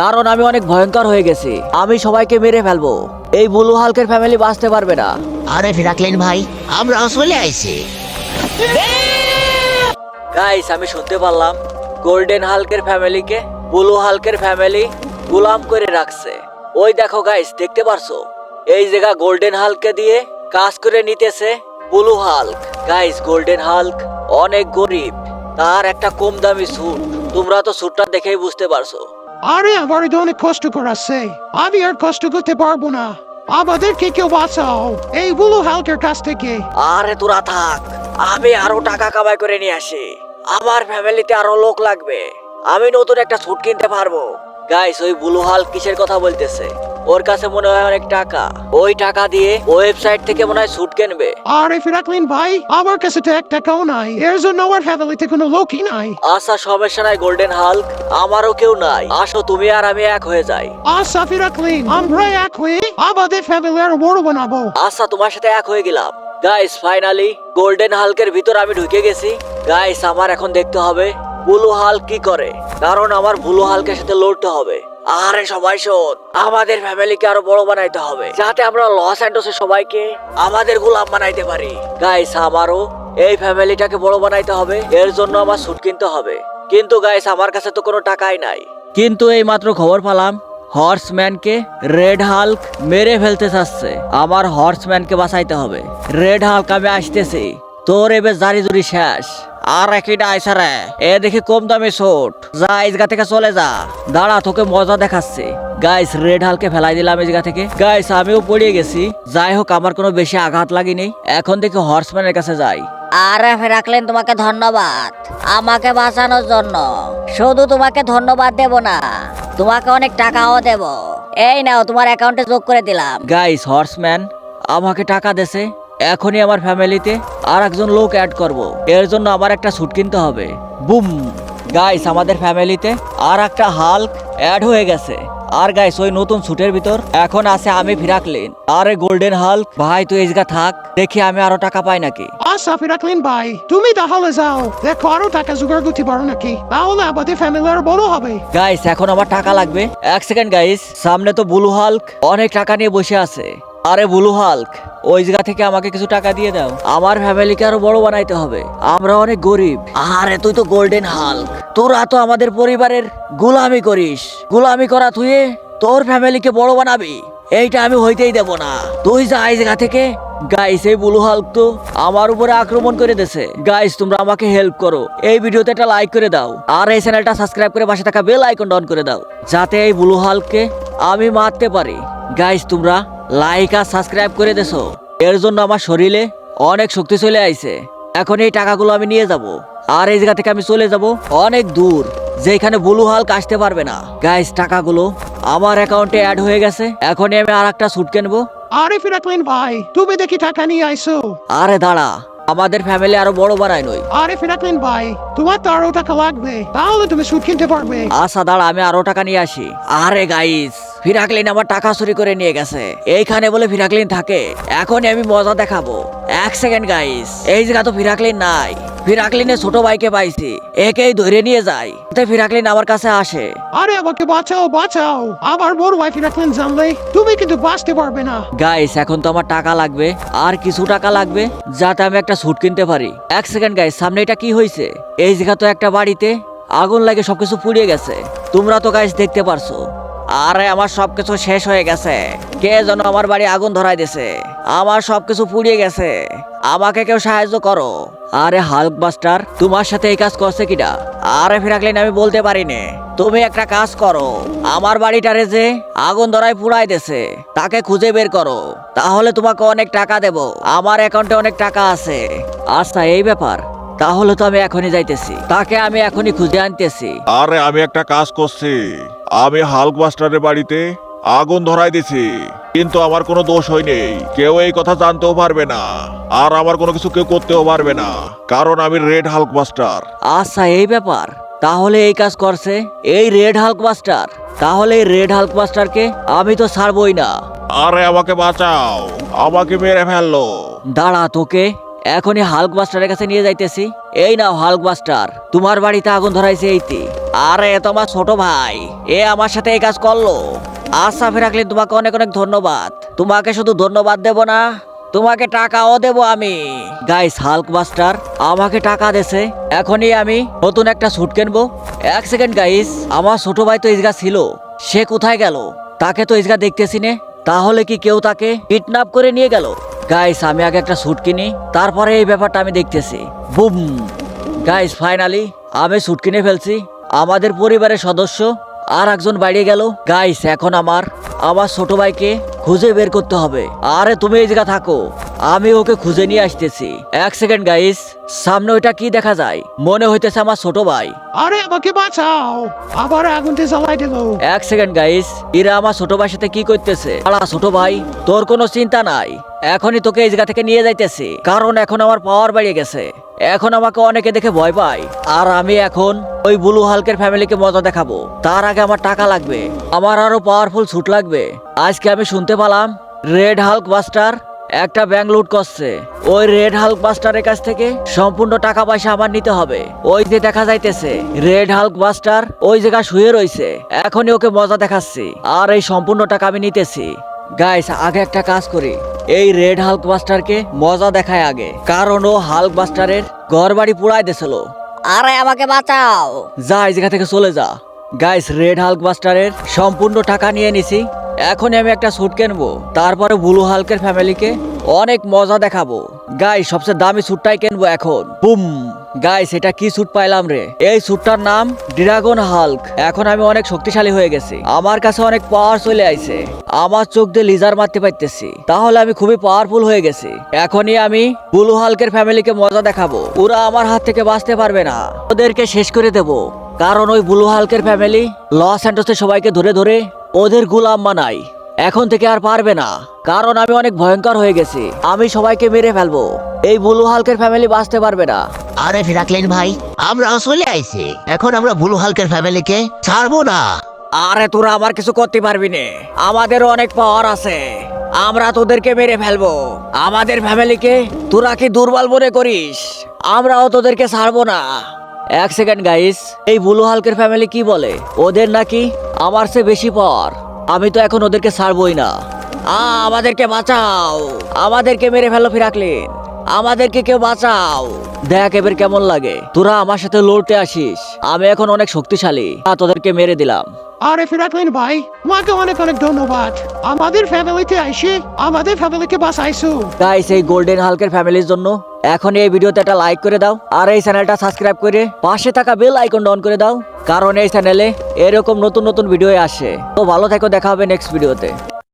কারণ আমি অনেক ভয়ঙ্কর হয়ে গেছি। আমি সবাইকে মেরে ফেলব। এই বুলু হালকের ফ্যামিলি বাঁচতে পারবে না। আরে ফিরাকলেন ভাই আমরা চলে আইছি। গাইস আমি শুনতে পারলাম গোল্ডেন হালকের ফ্যামিলিকে বুলু হালকের ফ্যামিলি গোলাম করে রাখছে। ওই দেখো গাইস দেখতে পারছ? এই জায়গা গোল্ডেন হালকে দিয়ে কাজ করে নিতেছে blue Hulk. Guys golden Hulk অনেক গরিব তার একটা কম দামি স্যুট তোমরা তো স্যুটটা দেখেই বুঝতে পারছ। আরে, আমার তো অনেক কষ্ট করাচ্ছে আমি আর কষ্ট করতে পারব না। আমাদেরকে কেউ বাঁচাও। এই বুলু হালকের কাছ থেকে। আরে, তোরা থাক। আমি আরও টাকা কামাই করে নিয়ে আসি। আমার ফ্যামিলিতে আরও লোক লাগবে। আমি নতুন একটা স্যুট কিনতে পারব। গাইস ওই বুলু হাল কিসের কথা বলতেছে? ওর কাছে মনে হয় অনেক টাকা। ওই টাকা দিয়ে ওয়েবসাইট থেকে মনে হয় স্যুট কিনবে। আরে ফিরাকলিন ভাই আমার কাছে তো এক টাকাও নাই। এর জন্য আমার ফ্যামিলিতে কোনো লোকই নাই। আচ্ছা সমস্যা নাই গোল্ডেন হাল্ক আমারও কেউ নাই। আসো তুমি আর আমি এক হয়ে যাই। আচ্ছা ফিরাকলিন আমরা এক হয়ে আমাদের ফ্যামিলি আরও বড় বানাবো। আচ্ছা তোমার সাথে এক হয়ে গেলাম। গাইস ফাইনালি গোল্ডেন হালকের ভিতর আমি ঢুকে গেছি। গাইস আমার এখন দেখতে হবে ব্লু হাল্ক কি করে? কারণ আমার ব্লু হালকের সাথে লড়তে হবে। আরে সবাই শোন, আমাদের ফ্যামিলিকে আরও বড় বানাইতে হবে, যাতে আমরা লস অ্যান্ডোসের সবাইকে আমাদের গোলাম বানাইতে পারি। গাইস আমারও এই ফ্যামিলিটাকে বড় বানাইতে হবে, এর জন্য আমার স্যুট কিনতে হবে। কিন্তু গাইস আমার কাছে তো কোনো টাকাই নাই। কিন্তু এই মাত্র খবর পেলাম হর্সম্যানকে রেড হাল্ক মেরে ফেলতে চাচ্ছে। আমার হর্সম্যানকে বাঁচাইতে হবে। রেড হাল্ক আমি আসতেছি। তোর এবার জারি জুরি শেষ। আর একইটা আইসা রে এ দেখি কম দামে শোট যা এই জায়গা থেকে চলে যা। দাঁড়া তোকে মজা দেখাচ্ছে। গাইস রেড হালকে ফেলাই দিলাম এই থেকে। গাইস আমিও পড়িয়ে গেছি। যাই হোক আমার কোনো বেশি আঘাত লাগেনি। এখন দেখি হর্সম্যানের কাছে যাই। আরে ফেরাকলেন তোমাকে ধন্যবাদ। আমাকে বাঁচানোর জন্য। শুধু তোমাকে ধন্যবাদ দেব না তোমাকে অনেক টাকাও দেব। এই নাও তোমার অ্যাকাউন্টে যোগ করে দিলাম। গাইস হর্সম্যান আমাকে টাকা দেছে। এখনই আমার ফ্যামিলিতে আর একজন লোক অ্যাড করব। এর জন্য আমার একটা স্যুট কিনতে হবে। বুম। গাইস আমাদের ফ্যামিলিতে আর একটা হাল্ক অ্যাড হয়ে গেছে। আর গাইস ওই নতুন স্যুটের ভিতর এখন আছে আমি ফিরাকলিন আরে গোল্ডেন হাল্ক ভাই তুই এই জায়গা থাক। দেখি আমি আরও টাকা পাই নাকি। আচ্ছা ফিরাকলিন ভাই তুমি তাহলে যাও। দেখো আরও টাকা জোগাড় করতে পারো নাকি? তাহলে আমাদের ফ্যামিলি আরও বড় হবে। গাইস এখন আমার টাকা লাগবে। এক সেকেন্ড গাইস সামনে তো ব্লু হাল্ক অনেক টাকা নিয়ে বসে আছে। আরে ব্লু হাল্ক ওই জায়গা থেকে আমাকে কিছু টাকা দিয়ে দাও। আমার ফ্যামিলিকে আরও বড় বানাইতে হবে। আমরা অনেক গরিব। আরে তুই তো গোল্ডেন হাল্ক তোরা তো আমাদের পরিবারের গোলামি করিস। গোলামি করা তুই তোর ফ্যামিলিকে বড় বানাবি। এইটা আমি হইতেই দেব না। তুই যা এই জায়গা থেকে। গাইস এই ব্লু হাল্ক তো আমার উপরে আক্রমণ করে দেছে। গাইস তোমরা আমাকে হেল্প করো। এই ভিডিওতে একটা লাইক করে দাও। আর এই চ্যানেলটা সাবস্ক্রাইব করে পাশে থাকা বেল আইকন অন করে দাও। যাতে এই ব্লু হাল্ককে আমি মারতে পারি। গাইস তোমরা লাইক আর সাবস্ক্রাইব করে দেছো। এর জন্য আমার শরীরে অনেক শক্তি চলে আইছে। এখন এই টাকাগুলো আমি নিয়ে যাব। আর এই জায়গা থেকে আমি চলে যাব অনেক দূর যেখানে ব্লু হাল্ক আসতে পারবে না। গাইস টাকাগুলো আমার অ্যাকাউন্টে অ্যাড হয়ে গেছে। এখনই আমি আর একটা স্যুট কিনবো। আরে ফিরাকলিন ভাই তুমি দেখি টাকা নিয়ে আইসো আরে দাঁড়া আমাদের ফ্যামিলি আরও বড় বানায় নই আরে ফিরাকলিন ভাই তোমার তো আরও টাকা লাগবে তাহলে তুমি সুদ কিনতে পারবে। আচ্ছা দাঁড়া আমি আরও টাকা নিয়ে আসি। আরে গাইস ফিরাকলিন আমার টাকা চুরি করে নিয়ে গেছে। এইখানে বলে ফিরাকলিন থাকে। এখনই আমি মজা দেখাবো। এক সেকেন্ড গাইস এই জায়গা তো ফিরাকলিন নাই। ফিরাকলিনের ছোট ভাইকে পাইছি। একেই ধরে নিয়ে যাই। তাই ফিরাকলিন আমার কাছে আসে। আরে আমাকে বাঁচাও বাঁচাও। আমার বড় ভাই ফিরাকলিন জানলে তুমি কিন্তু বাঁচতে পারবে না। গাইস এখন তো আমার টাকা লাগবে। আর কিছু টাকা লাগবে যাতে আমি একটা স্যুট কিনতে পারি। এক সেকেন্ড গাইস সামনে এটা কি হয়েছে এই জায়গা তো একটা বাড়িতে। আগুন লাগে সবকিছু পুড়িয়ে গেছে। তোমরা তো গাইস দেখতে পারছ। আরে, আমার সবকিছু শেষ হয়ে গেছে। কে যেন আমার বাড়ি আগুন ধরাই দিছে। আমার সবকিছু পুড়িয়ে গেছে। আমাকে কেউ সাহায্য করো। আরে, হাল্ক বাস্টার, তোমার সাথে এই কাজ করছে কিটা আরে, ফিরাকলিন, আমি বলতে পারি নে তুমি একটা কাজ করো। আমার বাড়িটারে যে আগুন ধরায় পুড়াই দেছে, তাকে খুঁজে বের করো। তাহলে তোমাকে অনেক টাকা দেব। আমার অ্যাকাউন্টে অনেক টাকা আছে। আচ্ছা এই ব্যাপার। তাহলে তো আমি এখনই যাইতেছি। তাকে আমি এখনই খুঁজে আনতেছি। আরে, আমি একটা কাজ করছি। আমি হাল্ক মাস্টারের বাড়িতে আগুন ধরাই দিছি। কিন্তু আমার কোনো দোষ হয়নি। কেউ এই কথা জানতেও পারবে না। আর আমার কোনো কিছু কেউ করতেও পারবে না। কারণ আমি রেড হাল্ক মাস্টার আচ্ছা এই ব্যাপার। তাহলে এই কাজ করছে এই রেড হাল্ক মাস্টার তাহলে এই রেড হাল্ক মাস্টারকে আমি তো ছাড়বই না। আরে আমাকে বাঁচাও। আমাকে মেরে ফেলল। দাঁড়া তোকে। এখনই হাল্ক বাস্টারের কাছে নিয়ে যাইতেছি। এই নাও হাল্ক বাস্টার তোমার বাড়িতে আগুন ধরাইছে এইটি। আরে, এ তো আমার ছোট ভাই, এ আমার সাথে এই কাজ করল। আচ্ছা ফেরাকলিন তোমাকে অনেক অনেক ধন্যবাদ। তোমাকে শুধু ধন্যবাদ দেব না, তোমাকে টাকাও দেব আমি। গাইস হাল্ক বাস্টার আমাকে টাকা দেছে এখনই আমি নতুন একটা স্যুট কিনবো। এক সেকেন্ড গাইস আমার ছোট ভাই তো ইজগা ছিল, সে কোথায় গেল? তাকে তো ইজগা দেখতেছি নে, তাহলে কি কেউ তাকে কিডন্যাপ করে নিয়ে গেল? গাইস আমি আগে একটা স্যুট কিনি তারপরে এই ব্যাপারটা আমি দেখতেছি। বুম! গাইস ফাইনালি আমি স্যুট কিনে ফেলছি। আমাদের পরিবারের সদস্য আর একজন বাইরে গেল। গাইস এখন আমার আমার ছোট ভাইকে খুঁজে বের করতে হবে। আরে তুমি এই জায়গা থাকো। আমি ওকে খুঁজে নিয়ে আসতেছি। এক সেকেন্ড গাইস সামনে ওইটা কি দেখা যায়? মনে হইতেছে আমার ছোট ভাই। আরে আমাকে বাঁচাও! আবার আগুনতে জ্বালাই দিল। এক সেকেন্ড গাইস এরা আমার ছোট ভাইয়ের সাথে কি করতেছে? আলা ছোট ভাই তোর কোনো চিন্তা নাই। এখনই তোকে এই জায়গা থেকে নিয়ে যাইতেছি। কারণ এখন আমার পাওয়ার বেড়ে গেছে। এখন আমাকে অনেকে দেখে ভয় পায়। আর আমি এখন ওই ব্লু হালকের ফ্যামিলিকে মজা দেখাবো। তার আগে আমার টাকা লাগবে। আমার আরও পাওয়ারফুল স্যুট লাগবে। আজকে আমি শুনতে পেলাম, রেড হাল্ক বাস্টার একটা ব্যাংক লুট করছে। ওই রেড হাল্ক বাস্টারের কাছ থেকে সম্পূর্ণ টাকা পয়সা আমার নিতে হবে। ওই যে দেখা যাইতেছে, রেড হাল্ক বাস্টার ওই জায়গায় শুয়ে রইছে। এখনই ওকে মজা দেখাচ্ছি। আর এই সম্পূর্ণ টাকা আমি নিতেছি। গাইস আগে একটা কাজ করি। এই রেড হাল্ক বাস্টারকে মজা দেখায় আগে। কারণ ও হাল্ক বাস্টারের ঘর বাড়ি পুড়াই দিছিল আরে আমাকে বাঁচাও। যা এই জায়গা থেকে চলে যা। গাইস রেড হাল্ক বাস্টারের সম্পূর্ণ টাকা নিয়ে নিছি। এখনই আমি একটা স্যুট কিনবো তারপরে ব্লু হাল্কের ফ্যামিলিকে অনেক মজা দেখাবো। গাইস সবচেয়ে দামি স্যুটটাই কিনবো এখন? বুম। গাইস এটা কি স্যুট পাইলাম রে? এই স্যুটটার নাম ড্রাগন হাল্ক এখন আমি অনেক শক্তিশালী হয়ে গেছি। আমার কাছে অনেক পাওয়ার চলে আইছে। আমার চোখ দিয়ে লিজার মারতে পারতেছি। তাহলে আমি খুবই পাওয়ারফুল হয়ে গেছি। এখনই আমি ব্লু হাল্কের ফ্যামিলিকে মজা দেখাবো। ওরা আমার হাত থেকে বাঁচতে পারবে না। ওদেরকে শেষ করে দেব। কারণ ওই ব্লু হাল্কের ফ্যামিলি লস অ্যান্ডোসে সবাইকে ধরে ধরে ওদের গুলাম বানাই এখন থেকে আর পারবে না কারণ আমি অনেক ভয়ঙ্কর হয়ে গেছি। আমি সবাইকে মেরে ফেলব। এই বুলু হালকের ফ্যামিলি বাঁচতে পারবে না। আরে ফিরাকলেন ভাই আমরা চলে আইছি। এখন আমরা ব্লু হালকের ফ্যামিলিকে ছাড়বো না। আরে তোরা আমার কিছু করতে পারবি না। আমাদের অনেক পাওয়ার আছে। আমরা তোদেরকে মেরে ফেলব। আমাদের ফ্যামিলিকে তোরা কি দুর্বল মনে করিস? আমরাও তোদেরকে ছাড়বো না। এক সেকেন্ড গাইস এই বুলু হালকের ফ্যামিলি কি বলে? ওদের নাকি আমার চেয়ে বেশি পাওয়ার আমি তো এখন ওদেরকে ছাড়বই না। আ আমাদেরকে বাঁচাও। আমাদেরকে মেরে ফেলো ফিরাকলিন। আমাদেরকে কেউ বাঁচাও। দেখ এবার কেমন লাগে। তোরা আমার সাথে লড়তে আসিস। আমি এখন অনেক শক্তিশালী। তোদেরকে মেরে দিলাম। আরে ফিরাকলিন ভাই তোমাকে অনেক অনেক ধন্যবাদ। আমাদের ফ্যামিলিতে এসে আমাদের ফ্যামিলিকে বাঁচাইছো গাইস এই গোল্ডেন হালকের ফ্যামিলির জন্য এখন এই ভিডিওতে একটা লাইক করে দাও আর এই চ্যানেলটা সাবস্ক্রাইব করে পাশে থাকা বেল আইকন অন করে দাও, কারণ এই চ্যানেলে এরকম নতুন নতুন ভিডিও আসে। তো ভালো থেকো, দেখা হবে নেক্সট ভিডিওতে